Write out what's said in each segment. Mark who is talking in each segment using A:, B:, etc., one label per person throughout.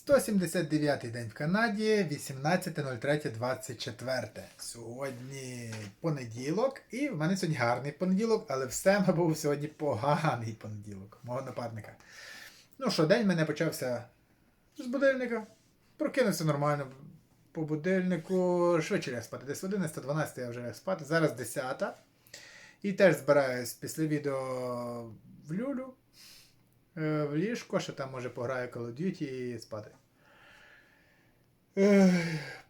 A: 179 день в Канаді, 18.03.24. Сьогодні понеділок, і в мене сьогодні гарний понеділок, але в Сема був сьогодні поганий понеділок, мого напарника. Ну що, день мене почався з будильника. Прокинувся нормально по будильнику. Швидше я спати. Десь 11-12 я вже спати. Зараз 10. І теж збираюсь після відео в люлю. Е, в ліжко, що там може пограю Call of Duty і спати. Е,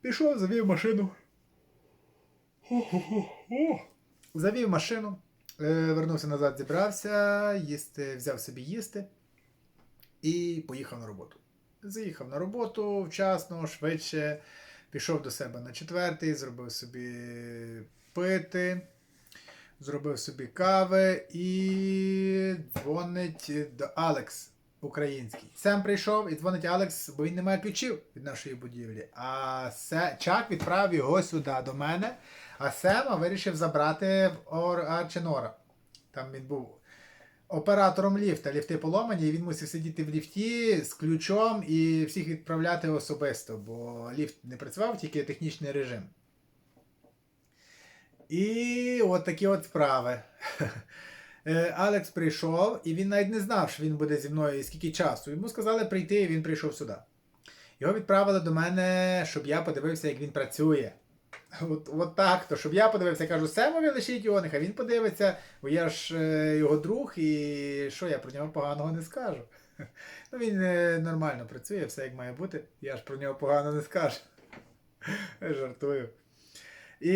A: пішов, завів машину. Завів машину, е, вернувся назад, зібрався, їсти, взяв собі їсти і поїхав на роботу. Заїхав на роботу вчасно, швидше, пішов до себе на четвертий, зробив собі пити зробив собі кави і дзвонить до Алекс український. Сем прийшов і дзвонить Алекс, бо він не має ключів від нашої будівлі. А Се... Чак відправив його сюди до мене, а Сема вирішив забрати в Ор... Арченора. Там він був оператором ліфта. Ліфти поломані, і він мусив сидіти в ліфті з ключом і всіх відправляти особисто, бо ліфт не працював, тільки технічний режим. І от такі от справи. Е, Алекс прийшов, і він навіть не знав, що він буде зі мною і скільки часу. Йому сказали прийти, і він прийшов сюди. Його відправили до мене, щоб я подивився, як він працює. От, от так, то щоб я подивився, кажу, Семові лишіть його, нехай він подивиться, бо я ж е, його друг, і що я про нього поганого не скажу. Ну він е, нормально працює, все як має бути. Я ж про нього погано не скажу. Жартую. І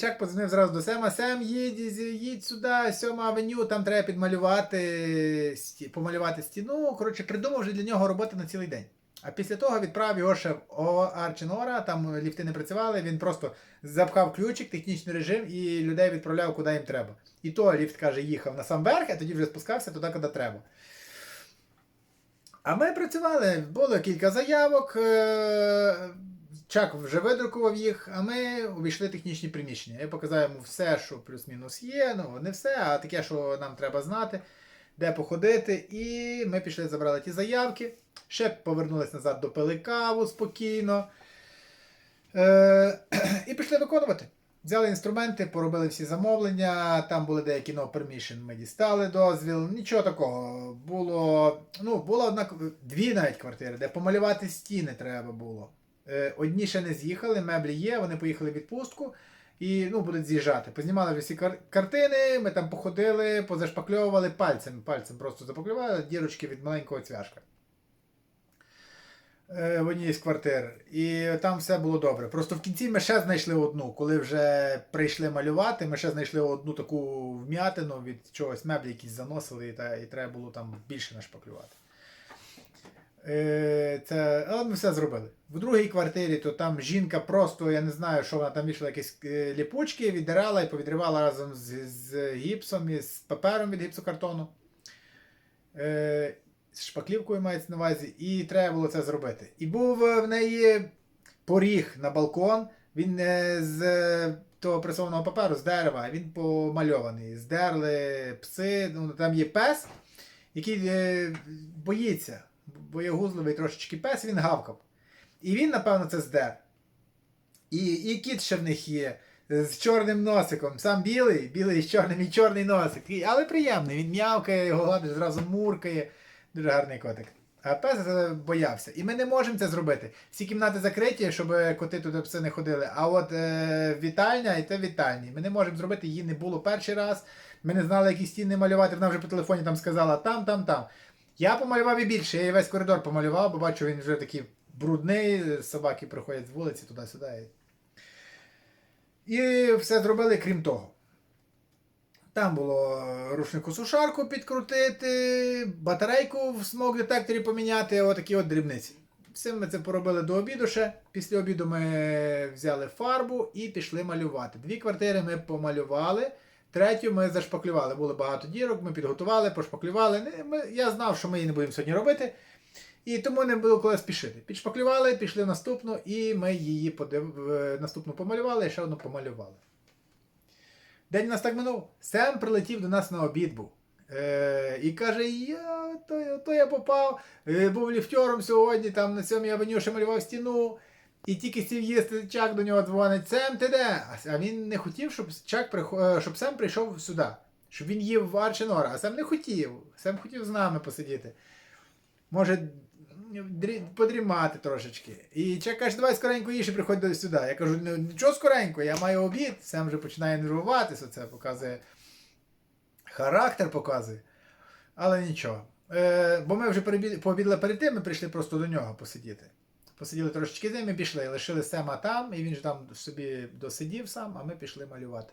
A: Чак подзвонив зразу до Сема. Сем, їдь, їдь сюди, сьома авеню, там треба підмалювати, помалювати стіну. Коротше, придумав вже для нього роботи на цілий день. А після того відправив його ще О- Арченора, там ліфти не працювали, він просто запхав ключик, технічний режим і людей відправляв куди їм треба. І то ліфт, каже, їхав на сам верх, а тоді вже спускався туди, куди треба. А ми працювали, було кілька заявок. Чак вже видрукував їх, а ми увійшли в технічні приміщення. Я показав йому все, що плюс-мінус є. Ну, не все, а таке, що нам треба знати, де походити. І ми пішли, забрали ті заявки. Ще повернулись назад, допили каву спокійно. Е- і пішли виконувати. Взяли інструменти, поробили всі замовлення, там були деякі no permission, ми дістали дозвіл. Нічого такого. Було, ну, була одна, дві навіть квартири, де помалювати стіни треба було. Е, Одні ще не з'їхали, меблі є, вони поїхали в відпустку і ну, будуть з'їжджати. Познімали всі кар- картини, ми там походили, позашпакльовували пальцем. Пальцем просто запаклювали дірочки від маленького цвяшка. Е, В одній з квартир. І там все було добре. Просто в кінці ми ще знайшли одну. Коли вже прийшли малювати, ми ще знайшли одну таку вм'ятину від чогось меблі якісь заносили, і, та, і треба було там більше нашпаклювати. Е, Це, але ми все зробили. В другій квартирі, то там жінка просто, я не знаю, що вона там вішала якісь е, ліпучки, віддирала і повідривала разом з, з гіпсом і з папером від гіпсокартону. Е, з шпаклівкою мається на увазі, і треба було це зробити. І був е, в неї поріг на балкон, він е, з того пресованого паперу, з дерева, він помальований. Здерли пси, ну, там є пес, який боїться боєгузливий трошечки пес, він гавкав. І він, напевно, це здер. І, і кіт ще в них є з чорним носиком. Сам білий, білий з чорним і чорний носик. Але приємний. Він м'явкає, його гладиш, зразу муркає. Дуже гарний котик. А пес е, боявся. І ми не можемо це зробити. Всі кімнати закриті, щоб коти туди пси не ходили. А от е, вітальня і це вітальні. Ми не можемо зробити, її не було перший раз. Ми не знали, які стіни малювати. Вона вже по телефоні там сказала там, там, там. Я помалював і більше, я і весь коридор помалював, бо бачу, він вже такий брудний, собаки приходять з вулиці туди-сюди. І все зробили, крім того. Там було рушнику сушарку підкрутити, батарейку в смок детекторі поміняти, отакі от дрібниці. Все ми це поробили до обіду ще. Після обіду ми взяли фарбу і пішли малювати. Дві квартири ми помалювали. Третю ми зашпаклювали. Було багато дірок, ми підготували, пошпаклювали. Ми, я знав, що ми її не будемо сьогодні робити. І тому не було коли спішити. Підшпаклювали, пішли в наступну, і ми її подив... наступну помалювали, і ще одну помалювали. День у нас так минув. Сем прилетів до нас на обід був. Е, і каже, я то, то я попав, е, був ліфтьором сьогодні, там на цьому авеню ще малював стіну. І тільки сів їсти, Чак до нього дзвонить, Сем, ти де? А- він не хотів, щоб Чак прихо- е, щоб Сем прийшов сюди. Щоб він їв в Арченора, а Сем не хотів. Сем хотів з нами посидіти. Може, дрі- подрімати трошечки. І Чак каже, давай скоренько їж і приходь сюди. Я кажу, «Ну, нічого скоренько, я маю обід. Сем вже починає нервуватися, це показує характер показує. Але нічого. Е, бо ми вже пообідали перед тим, ми прийшли просто до нього посидіти. Посиділи трошечки з ним і пішли. Лишили Сема там, і він ж там собі досидів сам, а ми пішли малювати.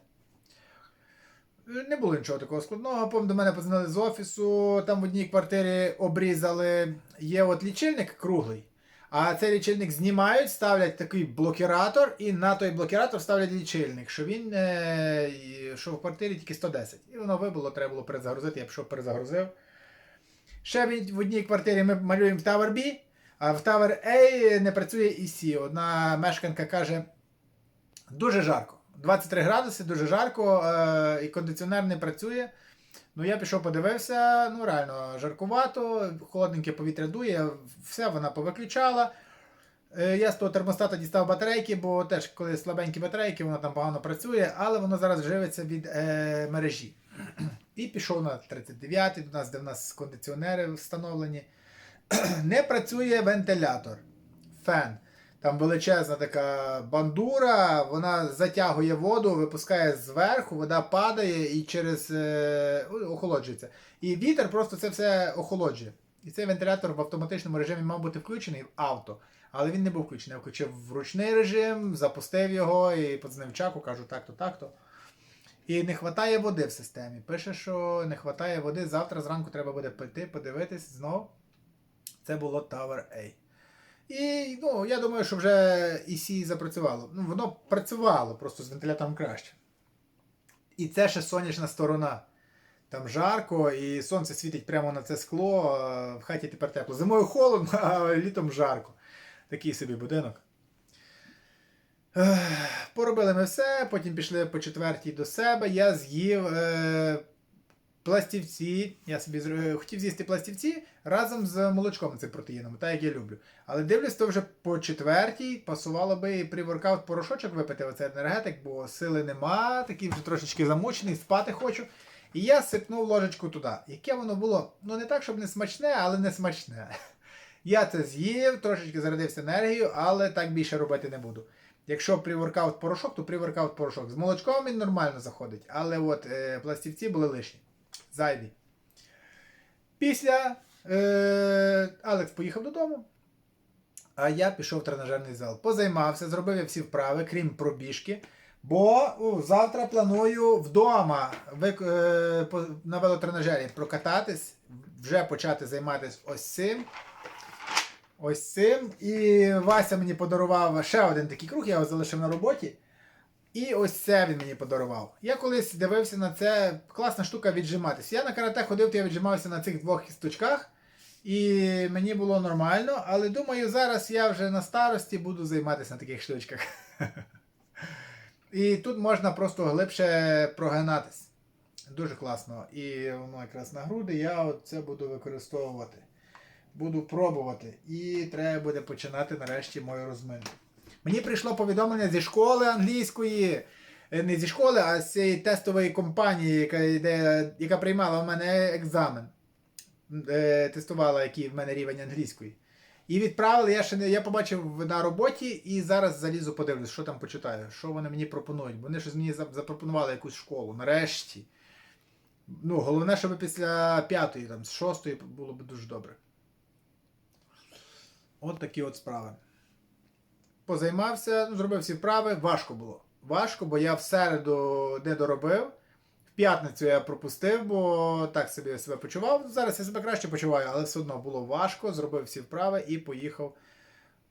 A: Не було нічого такого складного. Потім до мене подзвонили з офісу, там в одній квартирі обрізали. Є от лічильник круглий. А цей лічильник знімають, ставлять такий блокіратор, і на той блокіратор ставлять лічильник, що він е, що в квартирі тільки 110. І воно вибуло, треба було перезагрузити, я пішов перезагрузив. Ще в одній квартирі ми малюємо в Tower B, а в Tower A не працює EC. Одна мешканка каже: дуже жарко. 23 градуси, дуже жарко, е, і кондиціонер не працює. Ну, я пішов, подивився, ну реально жаркувато, холодненьке повітря дує, все вона повиключала. Е, Я з того термостата дістав батарейки, бо теж коли слабенькі батарейки, воно там погано працює, але воно зараз живиться від е, мережі. І пішов на 39-й, до нас, де в нас кондиціонери встановлені. Не працює вентилятор, фен. Там величезна така бандура, вона затягує воду, випускає зверху, вода падає і через е, охолоджується. І вітер просто це все охолоджує. І цей вентилятор в автоматичному режимі мав бути включений в авто. Але він не був включений. Я включив в ручний режим, запустив його і подзвонив чаку, кажу так-то, так-то. І не вистачає води в системі. Пише, що не вистачає води. Завтра зранку треба буде піти, подивитись знов. Це було Tower A. І ну, я думаю, що вже EC запрацювало. Ну, воно працювало просто з вентилятором краще. І це ще сонячна сторона. Там жарко, і сонце світить прямо на це скло. В хаті тепер тепло. Зимою холодно, а літом жарко. Такий собі будинок. Поробили ми все, потім пішли по четвертій до себе. Я з'їв е, пластівці. Я собі хотів з'їсти пластівці разом з молочком цим протеїном, так як я люблю. Але дивлюсь, то вже по четвертій пасувало би і при воркаут порошочок випити оцей енергетик, бо сили нема, такий вже трошечки замучений, спати хочу. І я сипнув ложечку туди. Яке воно було, ну не так, щоб не смачне, але не смачне. Я це з'їв, трошечки зарядився енергією, але так більше робити не буду. Якщо при-воркаут порошок, то при-воркаут порошок. З молочком він нормально заходить, але от е, пластівці були лишні. Зайві. Після е, Алекс поїхав додому, а я пішов в тренажерний зал. Позаймався, зробив я всі вправи, крім пробіжки. Бо завтра планую вдома вик, е, на велотренажері прокататись, вже почати займатися ось цим. Ось цим. І Вася мені подарував ще один такий круг, я його залишив на роботі. І ось це він мені подарував. Я колись дивився на це, класна штука віджиматися. Я на карате ходив, то я віджимався на цих двох кісточках. І мені було нормально, але думаю, зараз я вже на старості буду займатися на таких штучках. І тут можна просто глибше прогинатись. Дуже класно. І воно якраз на груди я це буду використовувати. Буду пробувати. І треба буде починати нарешті мою розминку. Мені прийшло повідомлення зі школи англійської. Е, Не зі школи, а з цієї тестової компанії, яка, йде, яка приймала в мене екзамен. Е, Тестувала, який в мене рівень англійської. І відправили, я ще не я побачив на роботі і зараз залізу подивлюсь, що там почитаю, що вони мені пропонують. Вони щось мені запропонували якусь школу. Нарешті. Ну, головне, щоб після п'ятої, там, з шостої було б дуже добре. От такі от справи. Позаймався, ну, зробив всі вправи, важко було. Важко, бо я в середу не доробив. В п'ятницю я пропустив, бо так собі себе почував. Зараз я себе краще почуваю, але все одно було важко. Зробив всі вправи і поїхав.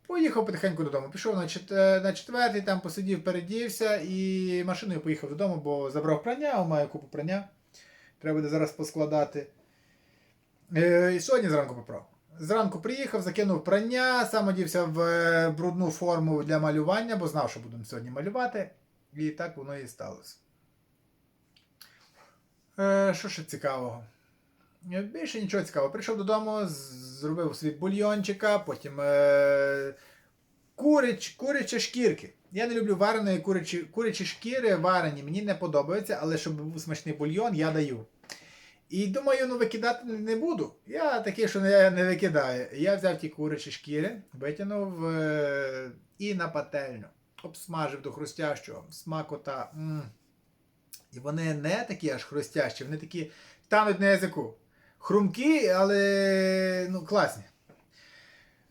A: Поїхав потихеньку додому. Пішов на, чет... на четвертий, там посидів, передівся і машиною поїхав додому, бо забрав прання, маю купу прання. Треба буде зараз поскладати. Е, і сьогодні зранку поправ. Зранку приїхав, закинув прання, сам одівся в е, брудну форму для малювання, бо знав, що будемо сьогодні малювати. І так воно і сталося. Е, що ще цікавого? Е, Більше нічого цікавого. Прийшов додому, зробив собі бульйончика, потім е, курич, курячі шкірки. Я не люблю вареної курячі, курячі шкіри варені, мені не подобаються, але щоб був смачний бульйон, я даю. І думаю, ну викидати не буду. Я такий, що не, не викидаю. Я взяв ті курячі шкіри, витягнув е, і на пательню. Обсмажив до хрустящого, смакота. м І вони не такі аж хрустящі, вони такі тануть на язику. Хрумкі, але ну, класні.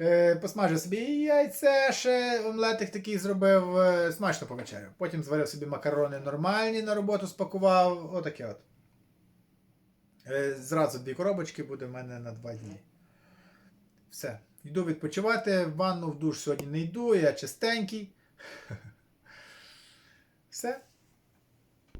A: Е, посмажив собі яйце, ще омлетик такий зробив, е, смачно повечеряв. Потім зварив собі макарони нормальні на роботу спакував. Отаке от. Е, зразу дві коробочки буде в мене на два дні. Все. Йду відпочивати. В ванну в душ сьогодні не йду, я чистенький. Все.